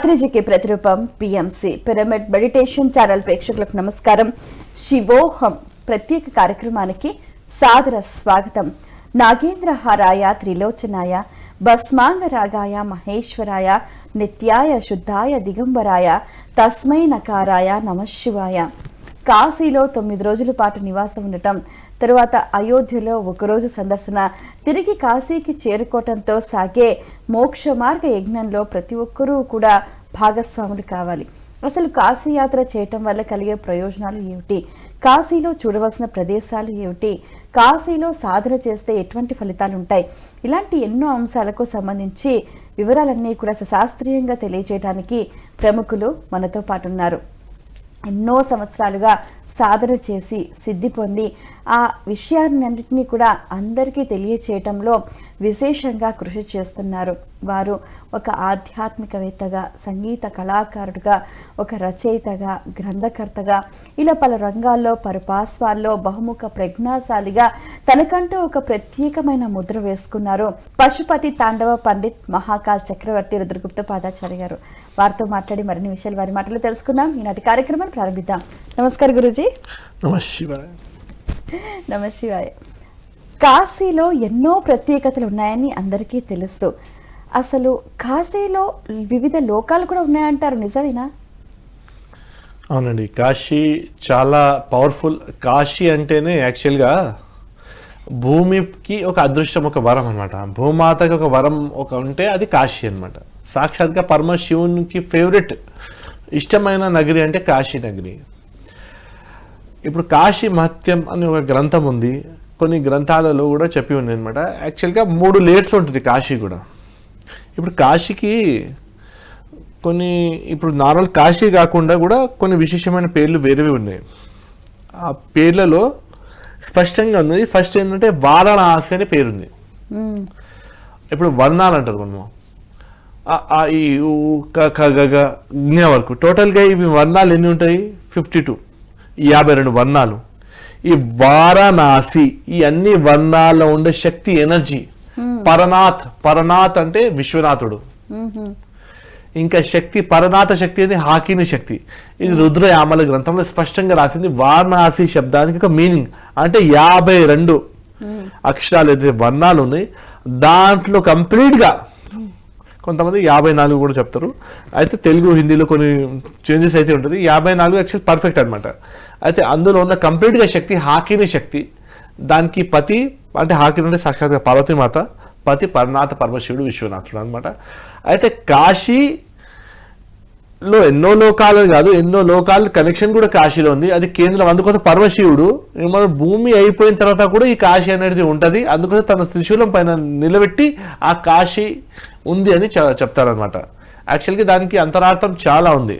పత్రిజకి ప్రతిరూపం PMC pyramid meditation channel ప్రేక్షకులకు నమస్కారం. శివోహం ప్రత్యేక కార్యక్రమానికి సాదర స్వాగతం. నాగేంద్రహారాయ త్రిలోచనాయ భస్మాంగరాగాయ మహేశ్వరాయ నిత్యాయ శుద్ధాయ దిగంబరాయ తస్మై నకారాయ నమశివాయ కాశీలో తొమ్మిది రోజుల పాటు నివాసం ఉండటం తరువాత అయోధ్యలో ఒకరోజు సందర్శన తిరిగి కాశీకి చేరుకోవటంతో సాగే మోక్ష మార్గ యజ్ఞంలో ప్రతి ఒక్కరూ కూడా భాగస్వాములు కావాలి. అసలు కాశీ యాత్ర చేయటం వల్ల కలిగే ప్రయోజనాలు ఏమిటి? కాశీలో చూడవలసిన ప్రదేశాలు ఏమిటి? కాశీలో సాధన చేస్తే ఎటువంటి ఫలితాలు ఉంటాయి? ఇలాంటి ఎన్నో అంశాలకు సంబంధించి వివరాలన్నీ కూడా శాస్త్రీయంగా తెలియజేయడానికి ప్రముఖులు మనతో పాటున్నారు. ఎన్నో సంవత్సరాలుగా సాధన చేసి సిద్ధి పొంది ఆ విషయాన్నింటినీ కూడా అందరికీ తెలియచేయటంలో విశేషంగా కృషి చేస్తున్నారు. వారు ఒక ఆధ్యాత్మికవేత్తగా సంగీత కళాకారుడుగా ఒక రచయితగా గ్రంథకర్తగా ఇలా పలు రంగాల్లో పరుపాస్వాల్లో బహుముఖ ప్రజ్ఞాశాలిగా తనకంటూ ఒక ప్రత్యేకమైన ముద్ర వేసుకున్నారు పశుపతి తాండవ పండిత్ మహాకాల్ చక్రవర్తి రుద్రగుప్త పాదాచార్య గారు. వారితో మాట్లాడి మరిన్ని విషయాలు వారి మాటలు తెలుసుకుందాం. ఈనాటి కార్యక్రమాన్ని ప్రారంభిద్దాం. నమస్కారం గురుజీ. నమ శివాయ. నమ శివాయ. కాశీలో ఎన్నో ప్రత్యేకతలు ఉన్నాయని అందరికీ తెలుసు. అసలు కాశీలో వివిధ లోకాలు కూడా ఉన్నాయంటారు. నిజమేనా? అవునండి. కాశీ చాలా పవర్ఫుల్. కాశీ అంటేనే యాక్చువల్గా భూమికి ఒక అదృష్టం ఒక వరం అనమాట భూమాతకి ఒక వరం ఒక ఉంటే అది కాశీ అనమాట సాక్షాత్గా పరమశివునికి ఫేవరెట్ ఇష్టమైన నగరి అంటే కాశీ నగరి. ఇప్పుడు కాశీ మహత్యం అని ఒక గ్రంథం ఉంది. కొన్ని గ్రంథాలలో కూడా చెప్పి ఉంది అనమాట యాక్చువల్గా మూడు లేయర్స్ ఉంటుంది కాశీ కూడా. ఇప్పుడు కాశీకి కొన్ని ఇప్పుడు నార్మల్ కాశీ కాకుండా కూడా కొన్ని విశేషమైన పేర్లు వేరేవి ఉన్నాయి. ఆ పేర్లలో స్పష్టంగా ఉన్నది ఫస్ట్ ఏంటంటే వారణాసి అనే పేరుంది. ఇప్పుడు వర్ణాలు అంటారు మనము. ఈ జ్ఞ వరకు. టోటల్గా ఇవి వర్ణాలు ఎన్ని ఉంటాయి? ఫిఫ్టీ టూ యాభై రెండు వర్ణాలు. ఈ వారణాసి ఈ అన్ని వర్ణాల్లో ఉండే శక్తి ఎనర్జీ. పరనాథ్ పరనాథ్ అంటే విశ్వనాథుడు. ఇంకా శక్తి పరనాథ శక్తి అనేది హాకిని శక్తి. ఇది రుద్రయామల గ్రంథంలో స్పష్టంగా రాసింది. వారణాసి శబ్దానికి ఒక మీనింగ్. అంటే యాభై రెండు అక్షరాలు అయితే వర్ణాలు ఉన్నాయి దాంట్లో కంప్లీట్గా కొంతమంది యాభై నాలుగు కూడా చెప్తారు. అయితే తెలుగు హిందీలో కొన్ని చేంజెస్ అయితే ఉంటుంది. యాభై నాలుగు యాక్చువల్ పర్ఫెక్ట్ అనమాట అయితే అందులో ఉన్న కంప్లీట్గా శక్తి హాకీని శక్తి. దానికి పతి అంటే హాకీ అంటే సాక్షాత్గా పార్వతీమాత పతి పరనాథ పరమశివుడు విశ్వనాథుడు అనమాట అయితే కాశీ లో ఎన్నో లోకాలు కాదు ఎన్నో లోకాలు కనెక్షన్ కూడా కాశీలో ఉంది. అది కేంద్రం అందుకోసం పరమశివుడు మన భూమి అయిపోయిన తర్వాత కూడా ఈ కాశీ అనేది ఉంటుంది. అందుకోసం తన త్రిశూలం పైన నిలబెట్టి ఆ కాశీ ఉంది అని చెప్తారనమాట యాక్చువల్గా దానికి అంతరార్థం చాలా ఉంది.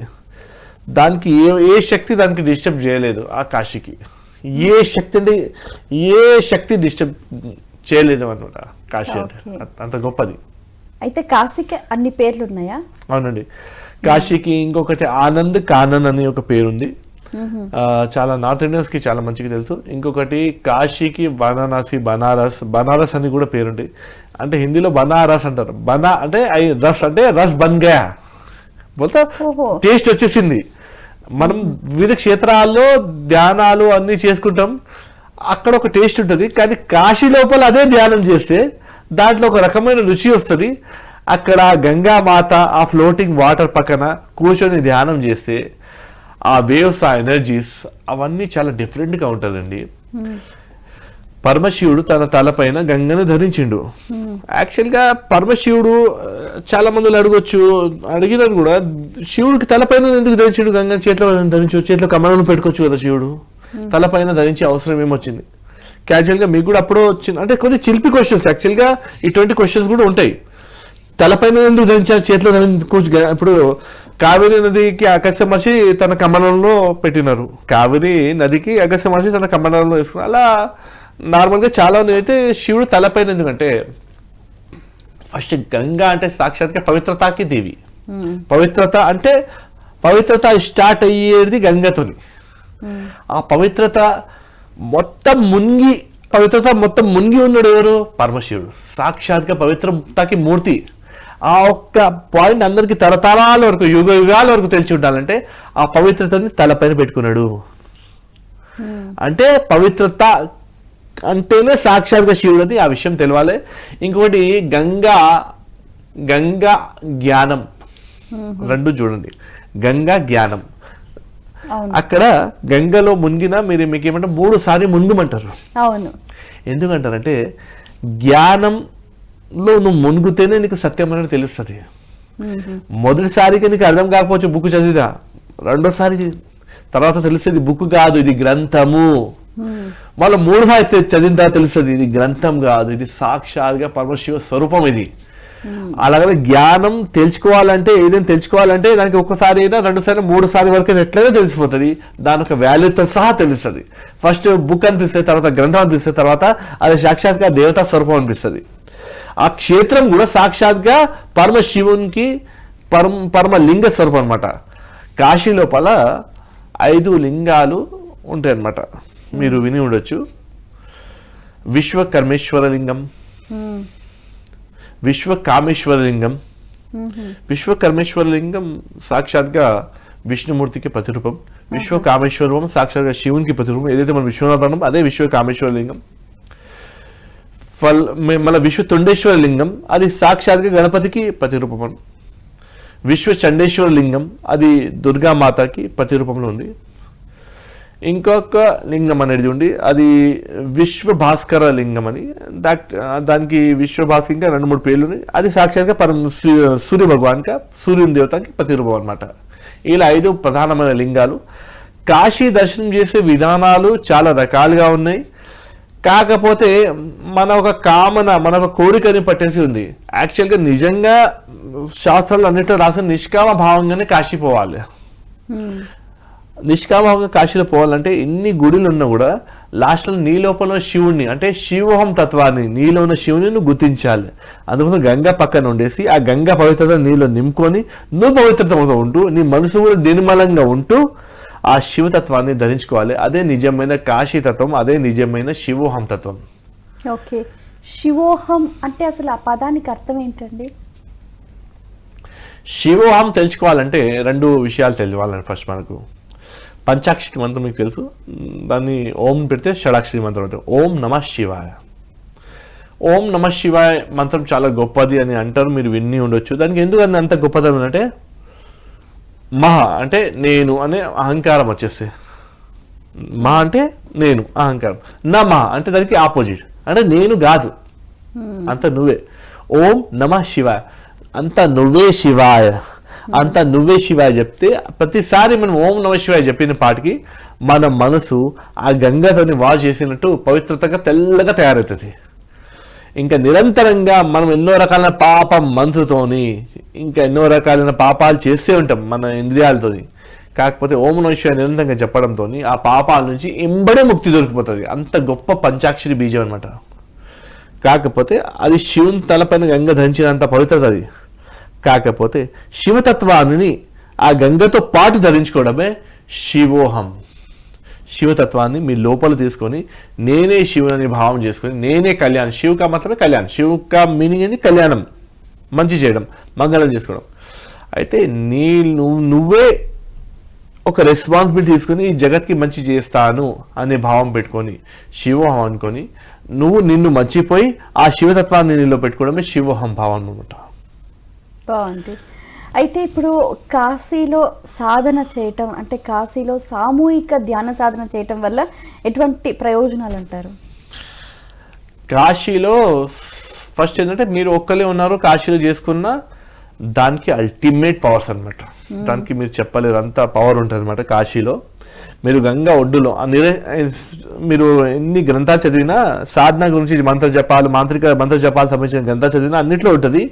దానికి ఏ ఏ శక్తి దానికి డిస్టర్బ్ చేయలేదు ఆ కాశీకి. ఏ శక్తి అంటే ఏ శక్తి డిస్టర్బ్ చేయలేదు అనమాట కాశీ అంటే. అంత గొప్పది. అయితే కాశీకి అన్ని పేర్లు ఉన్నాయా? అవునండి. కాశీకి ఇంకొకటి ఆనంద్ కానన్ అని ఒక పేరుంది. చాలా నార్త్ ఇండియన్స్కి చాలా మంచిగా తెలుసు. ఇంకొకటి కాశీకి వారణాసి బనారస్ బనారస్ అని కూడా పేరుంది. అంటే హిందీలో బనారస్ అంటారు. బనా అంటే ఐ- రస్ అంటే రస్ బన్ గయా. బోల్తా? టేస్ట్ వచ్చేసింది. మనం వివిధ క్షేత్రాల్లో ధ్యానాలు అన్ని చేసుకుంటాం. అక్కడ ఒక టేస్ట్ ఉంటుంది. కానీ కాశీ లోపల అదే ధ్యానం చేస్తే దాంట్లో ఒక రకమైన రుచి వస్తుంది. అక్కడ గంగా మాత ఆ ఫ్లోటింగ్ వాటర్ పక్కన కూర్చొని ధ్యానం చేస్తే ఆ వేవ్స్ ఆ ఎనర్జీస్ అవన్నీ చాలా డిఫరెంట్గా ఉంటుందండి. పరమశివుడు తన తలపైన గంగను ధరించిండు. యాక్చువల్గా పరమశివుడు చాలా మందులు అడగొచ్చు అడిగినారు కూడా. శివుడికి తలపైన ఎందుకు ధరించిండు గంగ? చేతిలో ధరించు చేతిలో కమలను పెట్టుకోవచ్చు కదా శివుడు. తలపైన ధరించే అవసరం ఏమొచ్చింది? క్యాజువల్గా మీకు కూడా అప్పుడు వచ్చింది అంటే కొన్ని చిలిపి క్వశ్చన్స్ యాక్చువల్గా ఇటువంటి క్వశ్చన్స్ కూడా ఉంటాయి. తలపైన ఎందుకు ధరించారు చేతిలో ధరించి ఇప్పుడు కావేరి నదికి అగస్త్య మహర్షి తన కమలంలో పెట్టినారు. కావేరి నదికి అగస్త్య మహర్షి తన కమలంలో వేసుకున్నారు. అలా నార్మల్గా చాలా మంది అయితే శివుడు తలపైన ఎందుకంటే ఫస్ట్ గంగా అంటే సాక్షాత్గా పవిత్రతాకి దేవి. పవిత్రత అంటే పవిత్రత స్టార్ట్ అయ్యేది గంగతోని. ఆ పవిత్రత మొత్తం మునిగి పవిత్రత మొత్తం మునిగి ఉన్నాడు ఎవరు? పరమశివుడు. సాక్షాత్గా పవిత్రతకి మూర్తి. ఆ ఒక్క పాయింట్ అందరికి తరతరాల వరకు యుగ యుగాల వరకు తెలిసి ఉండాలంటే ఆ పవిత్రతని తలపైన పెట్టుకున్నాడు. అంటే పవిత్రత అంటేనే సాక్షాత్గా శివుడు అని ఆ విషయం తెలవాలి. ఇంకొకటి గంగా గంగా జ్ఞానం. రెండు చూడండి. గంగా జ్ఞానం. అక్కడ గంగలో మునిగిన మీరు మీకు ఏమంటే మూడు సారి మునుగుమంటారు. అవును. ఎందుకంటారంటే జ్ఞానంలో నువ్వు మునుగుతేనే నీకు సత్యం అనేది తెలుస్తుంది. మ్మ్. మొదటిసారిగా నీకు అర్థం కాకపోవచ్చు బుక్ చదివినా రెండోసారి తర్వాత తెలుస్తుంది బుక్ కాదు ఇది గ్రంథము. మళ్ళీ మూడోసారి అయితే చదివిన తర్వాత తెలుస్తుంది ఇది గ్రంథం కాదు ఇది సాక్షాత్గా పరమశివ స్వరూపం ఇది. అలాగే జ్ఞానం తెలుసుకోవాలంటే ఏదైనా తెలుసుకోవాలంటే దానికి ఒకసారి అయినా రెండు సార్లు మూడు సార్లు వరకు ఎట్లయినా తెలిసిపోతుంది. దాని ఒక వాల్యూతో సహా తెలుస్తుంది. ఫస్ట్ బుక్ అనిపిస్తుంది తర్వాత గ్రంథం అనిపిస్తుంది తర్వాత అది సాక్షాత్గా దేవతా స్వరూపం అనిపిస్తుంది. ఆ క్షేత్రం కూడా సాక్షాత్గా పరమశివునికి పరమ పరమ లింగ స్వరూపం అనమాట కాశీ లోపల ఐదు లింగాలు ఉంటాయి అన్నమాట మీరు విని ఉండొచ్చు. విశ్వకర్మేశ్వర లింగం మ్మ్. విశ్వకామేశ్వర లింగం విశ్వకర్మేశ్వర లింగం సాక్షాత్గా విష్ణుమూర్తికి ప్రతిరూపం. విశ్వకామేశ్వరం సాక్షాత్గా శివునికి ప్రతిరూపం. ఏదైతే మనం విశ్వనాథనం అదే విశ్వకామేశ్వర లింగం ఫల్ మే- మళ్ళీ విశ్వ తుండేశ్వర లింగం అది సాక్షాత్గా గణపతికి ప్రతిరూపం. విశ్వ చండేశ్వర లింగం అది దుర్గామాతకి ప్రతిరూపంలో ఉంది. ఇంకొక లింగం అనేది ఉంది. అది విశ్వభాస్కర లింగం అని. దానికి విశ్వభాస్కర్ ఇంకా రెండు మూడు పేర్లు ఉన్నాయి. అది సాక్షాత్గా పరం సూర్య భగవాన్గా సూర్యుని దేవతకి ప్రతిరూపం అనమాట ఇలా ఐదు ప్రధానమైన లింగాలు. కాశీ దర్శనం చేసే విధానాలు చాలా రకాలుగా ఉన్నాయి. కాకపోతే మన ఒక కామన మన ఒక కోరికని పట్టేసి ఉంది. యాక్చువల్గా నిజంగా శాస్త్రాలు అన్నింటిలో రాసిన నిష్కామ భావంగానే కాశీ పోవాలి. నిష్కామంగా కాశీలో పోవాలంటే ఎన్ని గుడులు ఉన్నా కూడా లాస్ట్లో నీ లోపల శివుణ్ణి అంటే శివోహం తత్వాన్ని నీలో ఉన్న శివుని నువ్వు గుర్తించాలి. అందుకోసం గంగా పక్కన ఉండేసి ఆ గంగా పవిత్రత నీలో నింపుకొని నువ్వు పవిత్రతతో ఉంటూ నీ మనసు కూడా నిర్మలంగా ఉంటూ ఆ శివతత్వాన్ని ధరించుకోవాలి. అదే నిజమైన కాశీ తత్వం అదే నిజమైన శివోహం తత్వం. ఓకే. శివోహం అంటే అసలు ఆ పదానికి అర్థం ఏంటండి? శివోహం తెలుసుకోవాలంటే రెండు విషయాలు తెలియాలండి ఫస్ట్ మనకు. పంచాక్షరి మంత్రం మీకు తెలుసు. దాన్ని ఓం పెడితే షడాక్షరి మంత్రం అంటే ఓం నమ శివాయ. ఓం నమ శివాయ మంత్రం చాలా గొప్పది అని అంటారు. మీరు విన్ని ఉండొచ్చు. దానికి ఎందుకు అది అంత గొప్పదనం అంటే మహా అంటే నేను అనే అహంకారం వచ్చేస్తే. మా అంటే నేను అహంకారం. నమ అంటే దానికి ఆపోజిట్. అంటే నేను కాదు. అంత నువ్వే. ఓం నమ శివాయ. అంత నువ్వే శివాయ. అంత నువ్వే శివాయ చెప్తే ప్రతిసారి మనం ఓం నమ శివాయ చెప్పిన పాటికి మన మనసు ఆ గంగతోని వాష్ చేసినట్టు పవిత్రతగా తెల్లగా తయారవుతుంది. ఇంకా నిరంతరంగా మనం ఎన్నో రకాలైన పాపం మనసుతోని ఇంకా ఎన్నో రకాలైన పాపాలు చేస్తూ ఉంటాం మన ఇంద్రియాలతోని. కాకపోతే ఓం నమశివాయ నిరంతరంగా చెప్పడంతో ఆ పాపాల నుంచి ఎంబడే ముక్తి దొరికిపోతుంది. అంత గొప్ప పంచాక్షరి బీజం అనమాట కాకపోతే అది శివుని తలపైన గంగ ధరించినంత పవిత్రత అది. కాకపోతే శివతత్వాన్ని ఆ గంగతో పాటు ధరించుకోవడమే శివోహం. శివతత్వాన్ని మీ లోపల తీసుకొని నేనే శివుని భావం చేసుకొని నేనే కళ్యాణం. శివుక మాత్రమే కళ్యాణం. శివుక మీనింగ్ ఏంది కళ్యాణం. మంచి చేయడం మంగళం చేసుకోవడం. అయితే నీ నువ్వు నువ్వే ఒక రెస్పాన్సిబిలిటీ తీసుకొని ఈ జగత్కి మంచి చేస్తాను అనే భావం పెట్టుకొని శివోహం అనుకొని నువ్వు నిన్ను మర్చిపోయి ఆ శివతత్వాన్ని నీలో పెట్టుకోవడమే శివోహం భావం అనమాట బాగుంది. అయితే ఇప్పుడు కాశీలో సాధన చేయటం అంటే కాశీలో సామూహిక ధ్యాన సాధన చేయటం వల్ల ఎటువంటి ప్రయోజనాలు అంటారు? కాశీలో ఫస్ట్ ఏంటంటే మీరు ఒక్కలే ఉన్నారు కాశీలో చేసుకున్న దానికి అల్టిమేట్ పవర్స్ అన్నమాట. దానికి మీరు చెప్పలేరు అంత పవర్ ఉంటుంది అనమాట కాశీలో. మీరు గంగా ఒడ్డులో మీరు ఎన్ని గ్రంథాలు చదివినా సాధన గురించి మంత్ర జపాలు మాంత్రిక మంత్ర జపాలు సంబంధించిన గ్రంథాలు చదివినా అన్నిట్లో ఉంటుంది.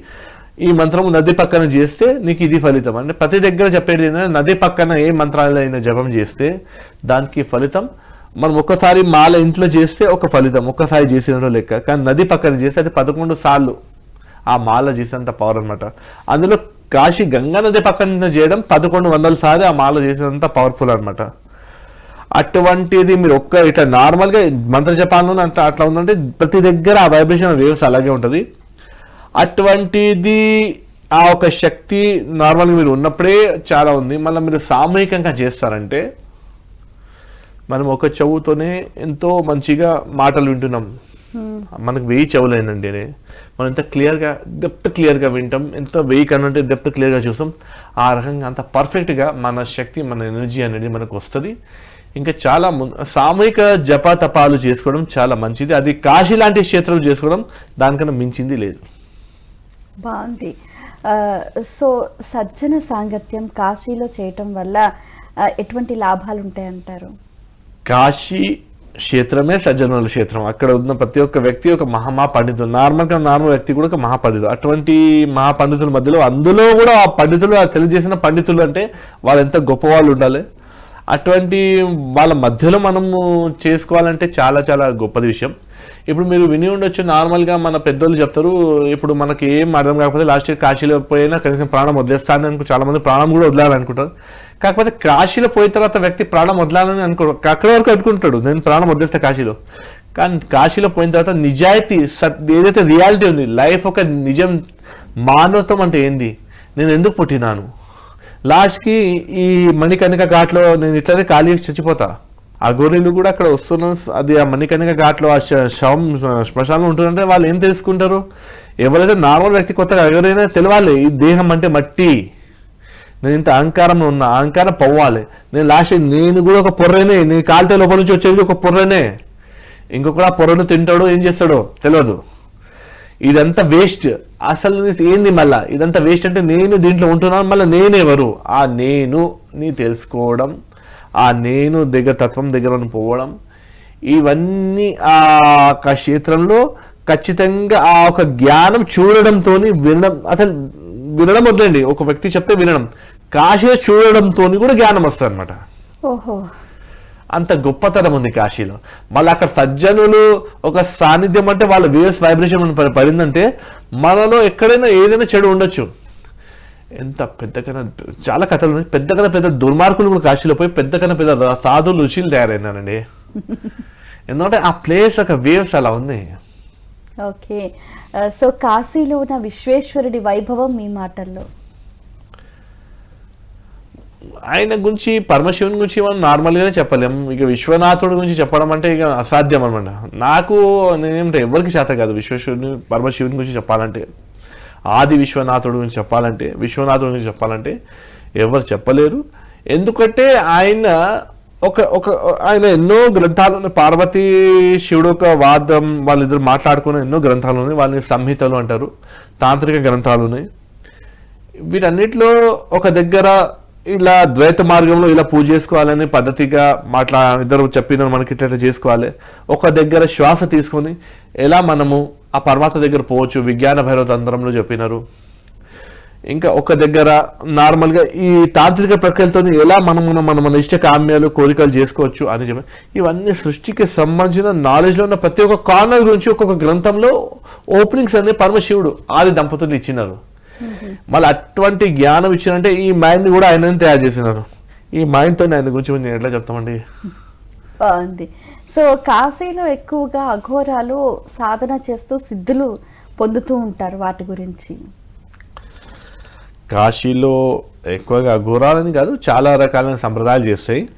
ఈ మంత్రము నది పక్కన చేస్తే నీకు ఇది ఫలితం. అంటే ప్రతి దగ్గర చెప్పేది ఏంటంటే నది పక్కన ఏ మంత్రాలైనా జపం చేస్తే దానికి ఫలితం. మనం ఒక్కసారి మాల ఇంట్లో చేస్తే ఒక ఫలితం ఒక్కసారి చేసినట్టు లెక్క. కానీ నది పక్కన చేస్తే అది పదకొండు సార్లు ఆ మాల చేసినంత పవర్ అన్నమాట. అందులో కాశీ గంగా నది పక్కన చేయడం పదకొండు వందల సార్లు ఆ మాల చేసినంత పవర్ఫుల్ అనమాట అటువంటిది మీరు ఒక్క ఇట్లా నార్మల్గా మంత్ర జపాన్లో అట్లా అట్లా ఉందంటే ప్రతి దగ్గర ఆ వైబ్రేషన్ వేవ్స్ అలాగే ఉంటుంది. అటువంటిది ఆ ఒక శక్తి నార్మల్గా మీరు ఉన్నప్పుడే చాలా ఉంది. మళ్ళీ మీరు సామూహికంగా చేస్తారంటే మనం ఒక చెవుతోనే ఎంతో మంచిగా మాటలు వింటున్నాం. మనకు వెయ్యి చెవులేనండి అని. మనం ఎంత క్లియర్గా డెప్త్ క్లియర్గా వింటాం. ఎంత వెయ్యి కన్నా డెప్త్ క్లియర్గా చూస్తాం. ఆ రకంగా అంత పర్ఫెక్ట్గా మన శక్తి మన ఎనర్జీ అనేది మనకు వస్తుంది. ఇంకా చాలా సామూహిక జప తపాలు చేసుకోవడం చాలా మంచిది. అది కాశీ లాంటి క్షేత్రం చేసుకోవడం దానికన్నా మించింది లేదు. బాగుంది. సో సజ్జన సాంగత్యం కాశీలో చేయటం వల్ల ఎటువంటి లాభాలు ఉంటాయంటారు? కాశీ క్షేత్రమే సజ్జనుల క్షేత్రం. అక్కడ ఉన్న ప్రతి ఒక్క వ్యక్తి ఒక మహా పండితులు నార్మల్గా నార్మల్ వ్యక్తి కూడా ఒక మహాపండితులు అటువంటి మహాపండితుల మధ్యలో అందులో కూడా ఆ పండితులు ఆ తెలియజేసిన పండితులు అంటే వాళ్ళు ఎంత గొప్ప వాళ్ళు ఉండాలి? అటువంటి వాళ్ళ మధ్యలో మనము చేసుకోవాలంటే చాలా చాలా గొప్పది విషయం. ఇప్పుడు మీరు విని ఉండొచ్చు నార్మల్గా మన పెద్దోళ్ళు చెప్తారు ఇప్పుడు మనకి ఏం అర్థం కాకపోతే లాస్ట్ ఇయర్ కాశీలో పోయినా కనీసం ప్రాణం వదిలేస్తానని అనుకో చాలామంది ప్రాణం కూడా వదలాలనుకుంటారు. కాకపోతే కాశీలో పోయిన తర్వాత వ్యక్తి ప్రాణం వదలాలని అనుకో అక్కడ వరకు అనుకుంటాడు నేను ప్రాణం వదిలేస్తా కాశీలో. కానీ కాశీలో పోయిన తర్వాత నిజాయితీ సత్ ఏదైతే రియాలిటీ ఉంది లైఫ్ ఒక నిజం మానవత్వం అంటే ఏంది? నేను ఎందుకు పుట్టినాను? లాస్ట్కి ఈ మణికర్ణిక ఘాట్లో నేను ఇట్లనే ఖాళీ చచ్చిపోతా. ఆ గొర్రెలు కూడా అక్కడ వస్తున్న అది ఆ మణికణిక ఘాట్లో ఆ శవం శ్మశానం ఉంటుందంటే వాళ్ళు ఏం తెలుసుకుంటారు? ఎవరైతే నార్మల్ వ్యక్తి కొత్తగా ఎవరైనా తెలవాలి ఈ దేహం అంటే మట్టి. నేను ఇంత అహంకారం ఉన్న అహంకారం పోవాలి. నేను లాస్ట్ నేను కూడా ఒక పొర్రనే నేను కాలితే లోపల నుంచి వచ్చేది ఒక పొర్రనే. ఇంకొకడు ఆ పొర్రను తింటాడో ఏం చేస్తాడో తెలియదు. ఇదంతా వేస్ట్ అసలు ఏంది మళ్ళా? ఇదంతా వేస్ట్ అంటే నేను దీంట్లో ఉంటున్నాను మళ్ళీ నేనెవరు? ఆ నేను నీ తెలుసుకోవడం ఆ నేను దగ్గర తత్వం దగ్గర పోవడం ఇవన్నీ ఆ ఒక క్షేత్రంలో ఖచ్చితంగా ఆ ఒక జ్ఞానం చూడడంతో వినడం అసలు వినడం వద్దండి. ఒక వ్యక్తి చెప్తే వినడం. కాశీలో చూడడంతో కూడా జ్ఞానం వస్తుంది అనమాట ఓహో. అంత గొప్పతనం ఉంది కాశీలో. మళ్ళీ అక్కడ సజ్జనులు ఒక సాన్నిధ్యం అంటే వాళ్ళ వేవ్స్ వైబ్రేషన్ పడిందంటే మనలో ఎక్కడైనా ఏదైనా చెడు ఉండొచ్చు. ఎంత పెద్ద కన్నా చాలా కథలు ఉన్నాయి. పెద్ద కన్నా పెద్ద దుర్మార్గులు కూడా కాశీలో పోయి పెద్ద కన్నా పెద్ద సాధువులు రుచులు తయారైనారండి. ఎందుకంటే ఆ ప్లేస్ ఒక వేవ్స్ అలా ఉంది ఓకే. సో కాశీలో ఉన్న విశ్వేశ్వరుడి వైభవం మీ మాటల్లో? ఆయన గురించి పరమశివుని గురించి మనం నార్మల్గానే చెప్పలేం. ఇక విశ్వనాథుడి గురించి చెప్పడం అంటే ఇక అసాధ్యం అనమాట నాకు నేనేమిటో ఎవరికి చేత కాదు విశ్వేశ్వరుని పరమశివుని గురించి చెప్పాలంటే. ఆది విశ్వనాథుడు గురించి చెప్పాలంటే విశ్వనాథుడి గురించి చెప్పాలంటే ఎవరు చెప్పలేరు. ఎందుకంటే ఆయన ఒక ఒక ఆయన ఎన్నో గ్రంథాలు ఉన్నాయి. పార్వతీ శివుడు ఒక వాదం వాళ్ళిద్దరు మాట్లాడుకునే ఎన్నో గ్రంథాలు ఉన్నాయి. వాళ్ళని సంహితలు అంటారు తాంత్రిక గ్రంథాలు ఉన్నాయి. వీటన్నిటిలో ఒక దగ్గర ఇలా ద్వైత మార్గంలో ఇలా పూజ చేసుకోవాలని పద్ధతిగా మాట్లా ఇద్దరు చెప్పిన మనకి ఇట్లా చేసుకోవాలి. ఒక దగ్గర శ్వాస తీసుకొని ఎలా మనము ఆ పరమాత్మ దగ్గర పోవచ్చు విజ్ఞాన భైరవ తంత్రంలో చెప్పినారు. ఇంకా ఒక దగ్గర నార్మల్గా ఈ తాంత్రిక ప్రక్రియలతో ఎలా మనం మన మన మన ఇష్ట కామ్యాలు కోరికలు చేసుకోవచ్చు అని చెప్పి ఇవన్నీ సృష్టికి సంబంధించిన నాలెడ్జ్లో ఉన్న ప్రతి ఒక్క కార్నర్ గురించి ఒక్కొక్క గ్రంథంలో ఓపెనింగ్స్ అనే పరమశివుడు ఆది దంపతులు ఇచ్చినారు. మళ్ళీ అటువంటి జ్ఞానం ఇచ్చినంటే ఈ మైండ్ కూడా ఆయన తయారు చేసినారు. ఈ మైండ్తో ఆయన గురించి నేను ఎట్లా చెప్తామండి? బాగుంది. సో కాశీలో ఎక్కువగా అఘోరాలు సాధన చేస్తూ సిద్ధులు పొందుతూ ఉంటారు వాటి గురించి. కాశీలో ఎక్కువగా అఘోరాలని కాదు చాలా రకాలైన సంప్రదాయాలు చేస్తాయి.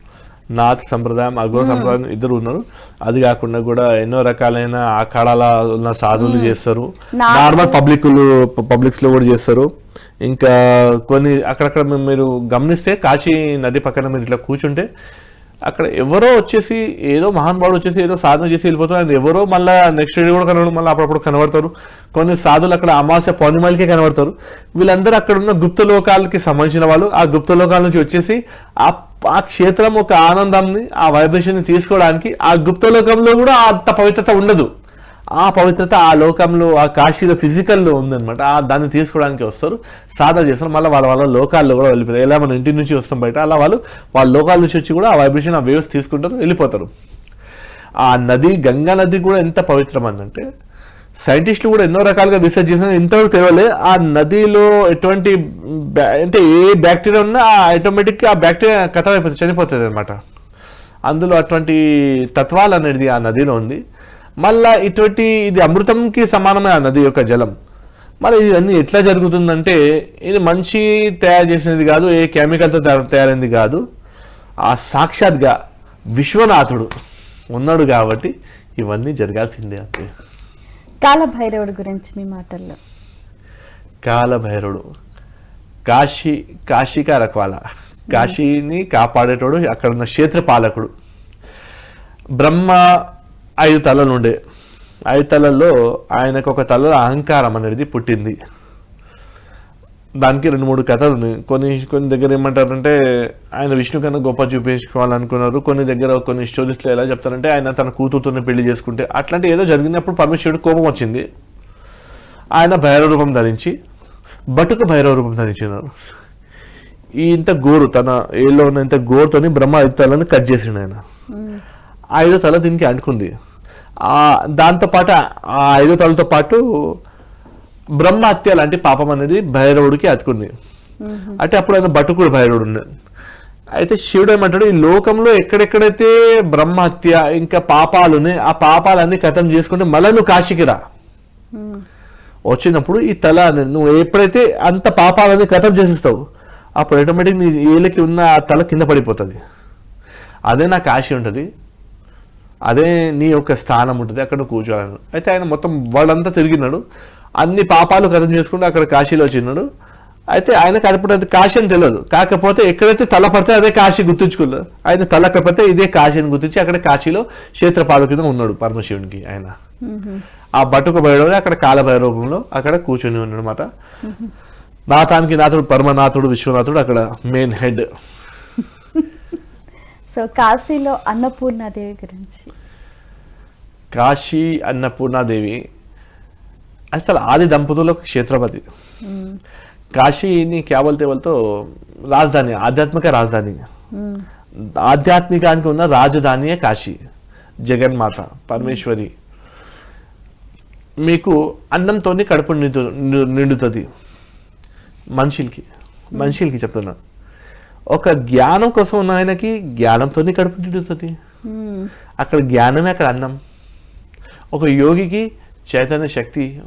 నాథ్ సంప్రదాయం అఘోర సంప్రదాయం ఇద్దరు ఉన్నారు. అది కాకుండా కూడా ఎన్నో రకాలైన ఆఖాడాల ఉన్న సాధువులు చేస్తారు. నార్మల్ పబ్లిక్లు పబ్లిక్స్లో కూడా చేస్తారు. ఇంకా కొన్ని అక్కడక్కడ మీరు గమనిస్తే కాశీ నది పక్కన మీరు ఇట్లా కూర్చుంటే అక్కడ ఎవరో వచ్చేసి ఏదో మహానుభావుడు వచ్చేసి ఏదో సాధన చేసి వెళ్ళిపోతారు ఆయన ఎవరో మళ్ళీ నెక్స్ట్ డే కూడా కనబడరు మళ్ళీ అప్పుడప్పుడు కనబడతారు. కొన్ని సాధులు అక్కడ అమావాస్య పౌర్ణిమాలకే కనబడతారు. వీళ్ళందరూ అక్కడ ఉన్న గుప్త లోకాలకి సంబంధించిన వాళ్ళు. ఆ గుప్త లోకాల నుంచి వచ్చేసి ఆ ఆ క్షేత్రం ఒక ఆనందాన్ని ఆ వైబ్రేషన్ని తీసుకోవడానికి ఆ గుప్త లోకంలో కూడా అంత పవిత్రత ఉండదు. ఆ పవిత్రత ఆ లోకంలో ఆ కాశీలో ఫిజికల్లో ఉందన్నమాట. ఆ దాన్ని తీసుకోవడానికి వస్తారు. సాధన చేస్తారు. మళ్ళీ వాళ్ళ వాళ్ళ లోకాల్లో కూడా వెళ్ళిపోతారు. ఎలా మన ఇంటి నుంచి వస్తాం బయట అలా వాళ్ళు వాళ్ళ లోకాల నుంచి వచ్చి కూడా ఆ వైబ్రేషన్ ఆ వేవ్స్ తీసుకుంటారు వెళ్ళిపోతారు. ఆ నది గంగా నది కూడా ఎంత పవిత్రం అంటే సైంటిస్టులు కూడా ఎన్నో రకాలుగా రీసెర్చ్ చేసిన ఇంతవరకు తెలియలే ఆ నదిలో ఎటువంటి బ్యా- అంటే ఏ బ్యాక్టీరియా ఉన్నా ఆ ఆటోమేటిక్గా ఆ బ్యాక్టీరియా కథ అయిపోతుంది చనిపోతుంది అనమాట అందులో అటువంటి తత్వాలు అనేది ఆ నదిలో ఉంది. మళ్ళా ఇటువంటి ఇది అమృతంకి సమానమే ఆ నది యొక్క జలం. మరి ఇవన్నీ ఎట్లా జరుగుతుందంటే ఇది మంచి తయారు చేసినది కాదు ఏ కెమికల్తో తయారు తయారైంది కాదు. ఆ సాక్షాత్గా విశ్వనాథుడు ఉన్నాడు కాబట్టి ఇవన్నీ జరగాల్సిందే అంతే. కాలభైరవుడి గురించి మీ మాటల్లో. కాలభైరవుడు. కాశీ కాశీకా రకవాల. కాశీని కాపాడేటోడు అక్కడ ఉన్న క్షేత్రపాలకుడు. బ్రహ్మ ఐదు తలలు ఉండే ఐదు తలల్లో ఆయనకు ఒక తలలో అహంకారం అనేది పుట్టింది. దానికి రెండు మూడు కథలు ఉన్నాయి. కొన్ని కొన్ని దగ్గర ఏమంటారంటే ఆయన విష్ణు కన్నా గొప్ప చూపించుకోవాలనుకున్నారు. కొన్ని దగ్గర కొన్ని స్టోరీస్లో ఎలా చెప్తారంటే ఆయన తన కూతురుతోనే పెళ్ళి చేసుకుంటే అట్లాంటి ఏదో జరిగినప్పుడు పరమేశ్వరుడు కోపం వచ్చింది. ఆయన భైరవ రూపం ధరించి బటుక భైరవ రూపం ధరించినారు. ఈ ఇంత గోరు తన ఏలో ఉన్న ఇంత గోరుతోని బ్రహ్మ ఐదు తలని కట్ చేసిండు ఆయన. ఐదో తల దీనికి అంటుకుంది. ఆ దాంతో పాటు ఆ ఐదో తలతో పాటు బ్రహ్మ హత్య లాంటి పాపం అనేది భైరవుడికి అతుకుంది. అంటే అప్పుడు ఆయన బటుకుడు భైరవుడు ఉన్నాడు అయితే శివుడు ఏమంటాడు ఈ లోకంలో ఎక్కడెక్కడైతే బ్రహ్మ హత్య ఇంకా పాపాలు ఉన్నాయి ఆ పాపాలన్నీ కథం చేసుకుంటే మళ్ళీ నువ్వు కాశీకి రా. వచ్చినప్పుడు ఈ తల నువ్వు ఎప్పుడైతే అంత పాపాలని కథం చేసేస్తావు అప్పుడు ఆటోమేటిక్ నీ ఏళ్ళకి ఉన్న ఆ తల కింద పడిపోతుంది. అదే నా కాశీ ఉంటుంది. అదే నీ యొక్క స్థానం ఉంటుంది అక్కడ కూర్చోవాలను. అయితే ఆయన మొత్తం వాళ్ళంతా తిరిగినాడు. అన్ని పాపాలు కథం చేసుకుంటూ అక్కడ కాశీలో వచ్చినాడు. అయితే ఆయనకు అప్పుడు అది కాశీ అని తెలియదు. కాకపోతే ఎక్కడైతే తల పడితే అదే కాశీ గుర్తుంచుకున్నారు ఆయన తల ఎక్కడ పడితే ఇదే కాశీ అని గుర్తించి అక్కడ కాశీలో క్షేత్రపాలు కింద ఉన్నాడు పరమశివునికి ఆయన. ఆ బటుక భైరవుడు అక్కడ కాలభైరవ రూపంలో అక్కడ కూర్చొని ఉన్నాడనమాట నాథానికి నాథుడు పరమనాథుడు విశ్వనాథుడు అక్కడ మెయిన్ హెడ్ సో కాశీలో అన్నపూర్ణాదేవి గురించి. కాశీ అన్నపూర్ణాదేవి అసలు ఆది దంపతులకు క్షేత్రపతి. కాశీని కేవల్ తేవల్తో రాజధాని ఆధ్యాత్మిక రాజధాని. ఆధ్యాత్మికానికి ఉన్న రాజధానియే కాశీ జగన్మాత పరమేశ్వరి. మీకు అన్నంతోని కడుపు నిండు నిండుతుంది. మనుషులకి మనుషులకి చెప్తున్నా. ఒక జ్ఞానం కోసం ఉన్న ఆయనకి జ్ఞానంతోనే కడుపు నిండుతుంది. అక్కడ జ్ఞానమే అక్కడ అన్నం. ఒక యోగికి చైతన్య శక్తి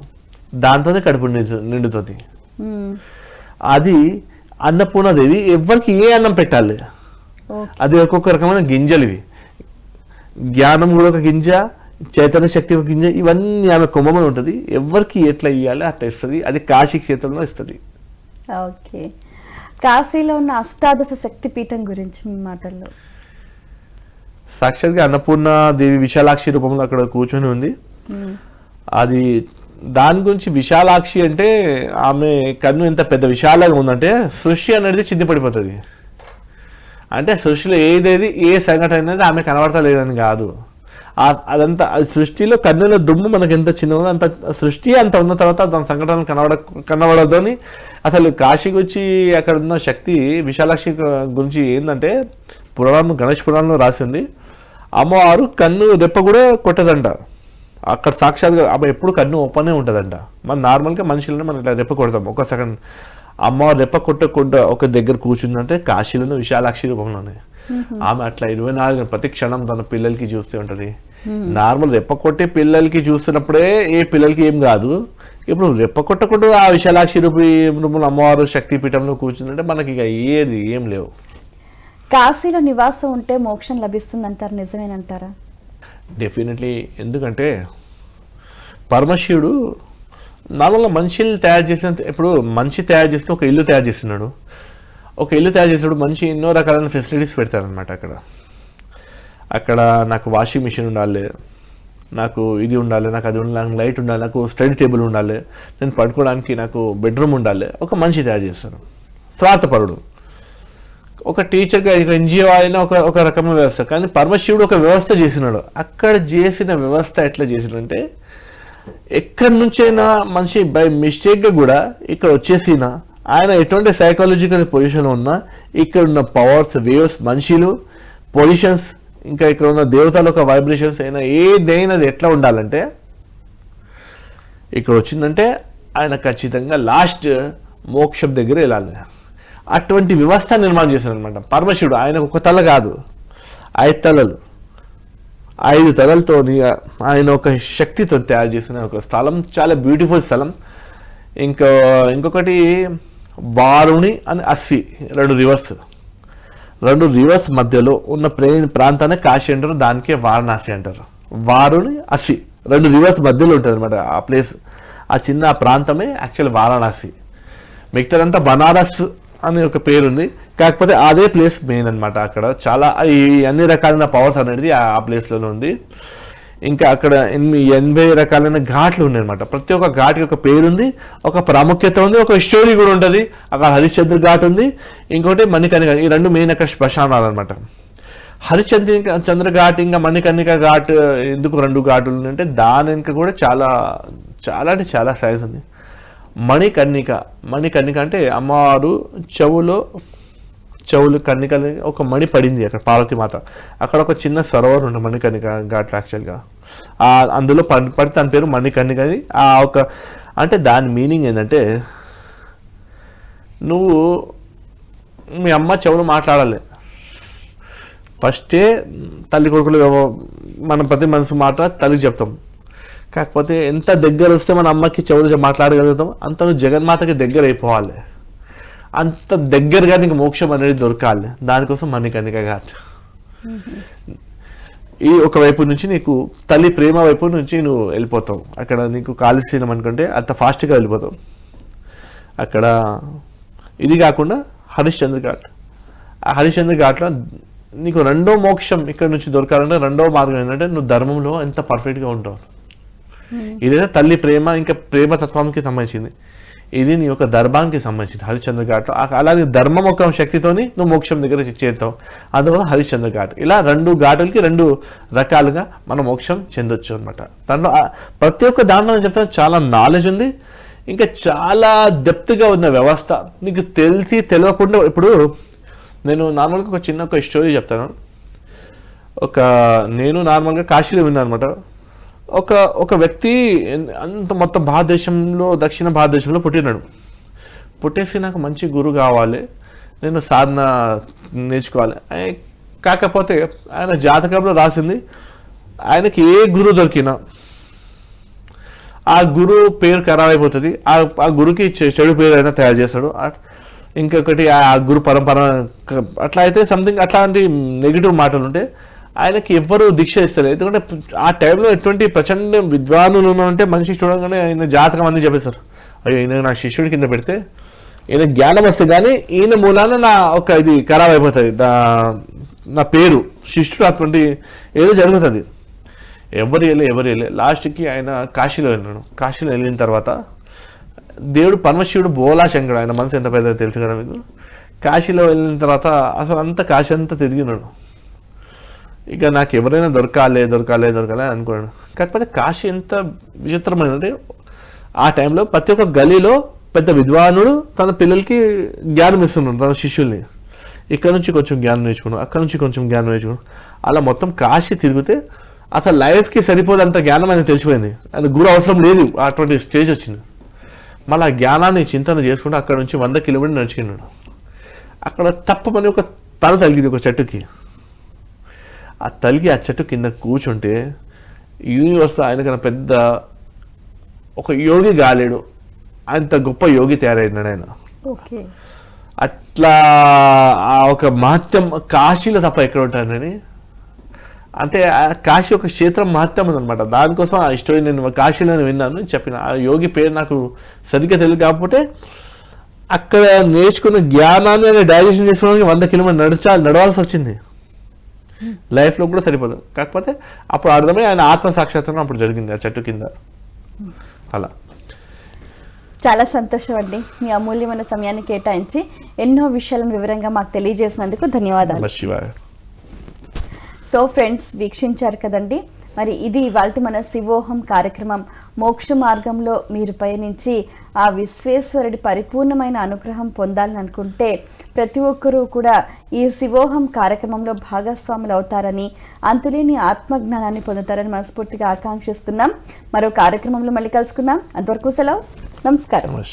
దాంతోనే కడుపు నిండు నిండుతుంది. అది అన్నపూర్ణాదేవి ఎవరికి ఏ అన్నం పెట్టాలి? అది ఒక్కొక్క రకమైన గింజలు ఇవి. జ్ఞానం కూడా ఒక గింజ చైతన్య శక్తి ఒక గింజ ఇవన్నీ ఆమె కుంభమని ఉంటుంది. ఎవరికి ఎట్లా ఇవ్వాలి అట్లా ఇస్తుంది. అది కాశీ క్షేత్రంలో ఇస్తుంది. ఓకే. కాశీలో ఉన్న అష్టాదశ శక్తి పీఠం గురించి మీ మాటల్లో. సాక్షాత్గా అన్నపూర్ణ దేవి విశాలాక్షి రూపంలో అక్కడ కూర్చొని ఉంది. అది దాని గురించి విశాలాక్షి అంటే ఆమె కన్ను ఎంత పెద్ద విశాలంగా ఉందంటే సృష్టి అనేది చింది పడిపోతుంది. అంటే సృష్టిలో ఏదేది ఏ సంఘటన అనేది ఆమె కనబడతలేదని కాదు. అదంతా సృష్టిలో కన్నుల దుమ్ము మనకి ఎంత చిన్న ఉందో అంత సృష్టి అంత ఉన్న తర్వాత దాని సంఘటన కనబడ కనబడదు అని అసలు కాశీకి వచ్చి అక్కడ ఉన్న శక్తి విశాలాక్షి గురించి ఏంటంటే పురాణం గణేష్ పురాణంలో రాసింది అమ్మవారు కన్ను రెప్ప కూడా కొట్టదంట. అక్కడ సాక్షాత్గా అమ్మ ఎప్పుడు కన్ను ఓపెనే ఉంటుందంట. మన నార్మల్గా మనుషులను మనం ఇట్లా రెప్ప కొడతాం. ఒక సెకండ్. అమ్మవారు రెప్ప కొట్టకుండా ఒక దగ్గర కూర్చుందంటే కాశీలోనే విశాలాక్షి రూపంలోనే. ఆమె అట్లా ఇరవై నాలుగు ప్రతి క్షణం తన పిల్లలకి చూస్తూ ఉంటది. నార్మల్ రెప్ప కొట్టే పిల్లలకి చూస్తున్నప్పుడే ఏ పిల్లలకి ఏం కాదు. ఇప్పుడు రెప్ప కొట్టకుండా ఆ విశాలాక్షి రూపి అమ్మవారు శక్తి పీఠంలో కూర్చుందంటే మనకి ఇక ఏది ఏం లేవు. కాశీలో నివాసం ఉంటే మోక్షం లభిస్తుందంటారు నిజమేనంటారా? డెఫినెట్లీ ఎందుకంటే పరమశివుడు నార్మల్గా మనిషిని తయారు చేసిన ఇప్పుడు మనిషి తయారు చేసిన ఒక ఇల్లు తయారు చేస్తున్నాడు. ఒక ఇల్లు తయారు చేసినప్పుడు మనిషి ఎన్నో రకాలైన ఫెసిలిటీస్ పెడతారనమాట అక్కడ. అక్కడ నాకు వాషింగ్ మిషన్ ఉండాలి నాకు ఇది ఉండాలి నాకు అది ఉండాలి నాకు లైట్ ఉండాలి నాకు స్టడీ టేబుల్ ఉండాలి నేను పడుకోవడానికి నాకు బెడ్రూమ్ ఉండాలి ఒక మనిషి తయారు చేస్తాడు స్వార్థపరుడు. ఒక టీచర్గా ఎన్జిఓ అయినా ఒక ఒక రకమైన వ్యవస్థ. కానీ పరమశివుడు ఒక వ్యవస్థ చేసినాడు. అక్కడ చేసిన వ్యవస్థ ఎట్లా చేసినంటే ఎక్కడి నుంచైనా మనిషి బై మిస్టేక్గా కూడా ఇక్కడ వచ్చేసినా ఆయన ఎటువంటి సైకాలజికల్ పొజిషన్ ఉన్నా ఇక్కడ ఉన్న పవర్స్ వేవ్స్ మనుషులు పొజిషన్స్ ఇంకా ఇక్కడ ఉన్న దేవతల యొక్క వైబ్రేషన్స్ అయినా ఏదైనా అది ఎట్లా ఉండాలంటే ఇక్కడ వచ్చిందంటే ఆయన ఖచ్చితంగా లాస్ట్ మోక్షం దగ్గర వెళ్ళాలి. అటువంటి వ్యవస్థ నిర్మాణం చేశారు అనమాట పరమశివుడు ఆయనకు ఒక తల కాదు ఐదు తలలు. ఐదు తలలతో ఆయన ఒక శక్తితో తయారు చేసిన ఒక స్థలం చాలా బ్యూటిఫుల్ స్థలం. ఇంకా ఇంకొకటి వారుణి అని అస్సి రెండు రివర్స్ రెండు రివర్స్ మధ్యలో ఉన్న ప్రే ప్రాంతాన్ని కాశీ అంటారు దానికే వారణాసి అంటారు. వారుని అసి రెండు రివర్స్ మధ్యలో ఉంటుంది అనమాట ఆ ప్లేస్ ఆ చిన్న ప్రాంతమే యాక్చువల్ వారణాసి. మిగతాదంతా బనారస్ అనే ఒక పేరు ఉంది కాకపోతే అదే ప్లేస్ మెయిన్ అనమాట అక్కడ. చాలా ఈ అన్ని రకాలైన పవర్స్ అనేది ఆ ప్లేస్లోనే ఉంది. ఇంకా అక్కడ ఎనిమిది ఎనభై రకాలైన ఘాట్లు ఉన్నాయి అనమాట ప్రతి ఒక్క ఘాట్కి ఒక పేరు ఉంది ఒక ప్రాముఖ్యత ఉంది ఒక స్టోరీ కూడా ఉంటుంది. అక్కడ హరిశ్చంద్ర ఘాట్ ఉంది. ఇంకోటి మణికర్ణిక ఈ రెండు మెయిన్ అక్కడ శ్మశానాలు అనమాట హరిశ్చంద్ర చంద్ర ఘాట్ ఇంకా మణికర్ణిక ఘాట్ ఎందుకు రెండు ఘాటులు అంటే దాని వెనుక కూడా చాలా చాలా అంటే చాలా సైజ్ ఉంది. మణికర్ణిక మణికర్ణిక అంటే అమ్మవారు చెవులో చెవులు కన్నికలు ఒక మణి పడింది అక్కడ పార్వతి మాత. అక్కడ ఒక చిన్న సరోవర్ ఉంది మణికర్ణిక ఘాట్ యాక్చువల్గా అందులో పని పడి తన పేరు మణికర్ణిక అని ఆ ఒక అంటే దాని మీనింగ్ ఏంటంటే నువ్వు మీ అమ్మ చెవులు మాట్లాడాలి. ఫస్టే తల్లి కొడుకులు మన మనం ప్రతి మనసు మాట తల్లికి చెప్తాం. కాకపోతే ఎంత దగ్గర వస్తే మన అమ్మకి చెవులు మాట్లాడగలుగుతాం అంత నువ్వు జగన్మాతకి దగ్గర అయిపోవాలి. అంత దగ్గరగా నీకు మోక్షం అనేది దొరకాలి. దానికోసం మణికర్ణిక ఘాట్. ఈ ఒక వైపు నుంచి నీకు తల్లి ప్రేమ వైపు నుంచి నువ్వు వెళ్ళిపోతావు. అక్కడ నీకు కాలుష్యం అనుకుంటే అంత ఫాస్ట్గా వెళ్ళిపోతావు. అక్కడ ఇది కాకుండా హరిశ్చంద్ర ఘాట్. ఆ హరిశ్చంద్ర ఘాట్లో నీకు రెండో మోక్షం ఇక్కడ నుంచి దొరకాలంటే రెండో మార్గం ఏంటంటే నువ్వు ధర్మంలో ఎంత పర్ఫెక్ట్గా ఉంటావు. ఇదైతే తల్లి ప్రేమ ఇంకా ప్రేమ తత్వానికి సంబంధించింది. ఇది నీ యొక్క ధర్మానికి సంబంధించింది. హరిశ్చంద్ర ఘాట్. అలాగే ధర్మం ఒక శక్తితోని నువ్వు మోక్షం దగ్గర చేరుతావు. అందువల్ల హరిశ్చంద్ర ఘాట్. ఇలా రెండు ఘాటులకి రెండు రకాలుగా మనం మోక్షం చెందొచ్చు అనమాట దాంట్లో ప్రతి ఒక్క దాంట్లో నేను చెప్తాను చాలా నాలెడ్జ్ ఉంది. ఇంకా చాలా డెప్త్గా ఉన్న వ్యవస్థ. నీకు తెలిసి తెలియకుండా ఇప్పుడు నేను నార్మల్గా ఒక చిన్న ఒక స్టోరీ చెప్తాను. ఒక నేను నార్మల్గా కాశీలో విన్నాను అనమాట ఒక ఒక వ్యక్తి అంత మొత్తం భారతదేశంలో దక్షిణ భారతదేశంలో పుట్టినాడు. పుట్టేసి నాకు మంచి గురువు కావాలి. నేను సాధన నేర్చుకోవాలి. కాకపోతే ఆయన జాతకంలో రాసింది ఆయనకి ఏ గురువు దొరికినా ఆ గురువు పేరు ఖరాబ్ అయిపోతుంది. ఆ ఆ గురుకి చె- చెడు పేరు అయినా తయారు చేస్తాడు. ఇంకొకటి ఆ గురు పరంపర అట్లా అయితే సంథింగ్ అట్లాంటి నెగిటివ్ మాటలు ఉంటే ఆయనకి ఎవ్వరు దీక్ష ఇస్తారు ఎందుకంటే ఆ టైంలో ఎటువంటి ప్రచండ విద్వానులు ఉంటే మనిషి చూడగానే ఆయన జాతకం అన్ని చెప్పేస్తారు. అయ్యో ఈయన నా శిష్యుడి కింద పెడితే ఈయన జ్ఞానం వస్తే కానీ ఈయన మూలాన నా ఒక ఇది ఖరాబ్ అయిపోతుంది. నా నా పేరు శిష్యుడు అటువంటి ఏదో జరుగుతుంది. ఎవరు వెళ్ళే ఎవరు వెళ్ళే. లాస్ట్కి ఆయన కాశీలో వెళ్ళాడు. కాశీలో వెళ్ళిన తర్వాత దేవుడు పరమశివుడు బోలా శంకరుడు ఆయన మనసు ఎంత పెద్దదో తెలుసు కదా మీకు? కాశీలో వెళ్ళిన తర్వాత అసలు అంత కాశీ అంతా తిరిగినాడు ఇక నాకు ఎవరైనా దొరకాలే దొరకాలే దొరకాలే అనుకున్నాను కాకపోతే కాశీ ఎంత విచిత్రమైనది ఆ టైంలో ప్రతి ఒక్క గలీలో పెద్ద విద్వానుడు తన పిల్లలకి జ్ఞానం ఇస్తున్నాడు తన శిష్యుల్ని. ఇక్కడ నుంచి కొంచెం జ్ఞానం నేర్చుకున్నాడు అక్కడ నుంచి కొంచెం జ్ఞానం నేర్చుకున్నాడు. అలా మొత్తం కాశీ తిరిగితే అసలు లైఫ్కి సరిపోదంత జ్ఞానం ఆయన తెలిసిపోయింది. ఆయన గురు అవసరం లేదు అటువంటి స్టేజ్ వచ్చింది. మళ్ళీ ఆ జ్ఞానాన్ని చింతన చేసుకుంటూ అక్కడ నుంచి వంద కిలోమీటర్ నడిచినాడు అక్కడ తప్పమని ఒక తల తగిలింది ఒక చెట్టుకి. ఆ తలిగి ఆ చెట్టు కింద కూర్చుంటే యూనివర్స్లో ఆయనకన్నా పెద్ద ఒక యోగి గాలేడు. అంత గొప్ప యోగి తయారైనాడు ఆయన. అట్లా ఆ ఒక మహత్యం కాశీలో తప్ప ఎక్కడ ఉంటానని అంటే ఆ కాశీ ఒక క్షేత్రం మహత్యం ఉందన్నమాట. దానికోసం ఆ స్టోరీ నేను కాశీలో విన్నాను. చెప్పిన ఆ యోగి పేరు నాకు సరిగ్గా తెలియదు కాకపోతే అక్కడ నేర్చుకున్న జ్ఞానాన్ని ఆయన డైజెషన్ చేసుకోవడానికి వంద కిలోమీటర్ నడిచాలి నడవాల్సి వచ్చింది. లైఫ్లో కూడా సరిపోదు. కాకపోతే అప్పుడు అర్థమై ఆయన ఆత్మ సాక్షాత్కారం అప్పుడు జరిగింది ఆ చెట్టు కింద. అలా. చాలా సంతోషం అండి మీ అమూల్యమైన సమయాన్ని కేటాయించి ఎన్నో విషయాలను వివరంగా మాకు తెలియజేసినందుకు ధన్యవాదాలు. శివాయ సో ఫ్రెండ్స్ వీక్షించారు కదండి. మరి ఇది ఇవాళ మన శివోహం కార్యక్రమం. మోక్ష మార్గంలో మీరు పయనించి ఆ విశ్వేశ్వరుడి పరిపూర్ణమైన అనుగ్రహం పొందాలని అనుకుంటే ప్రతి ఒక్కరూ కూడా ఈ శివోహం కార్యక్రమంలో భాగస్వాములు అవుతారని అంతులేని ఆత్మజ్ఞానాన్ని పొందుతారని మనస్ఫూర్తిగా ఆకాంక్షిస్తున్నాం. మరో కార్యక్రమంలో మళ్ళీ కలుసుకుందాం. అంతవరకు సెలవు. నమస్కారం.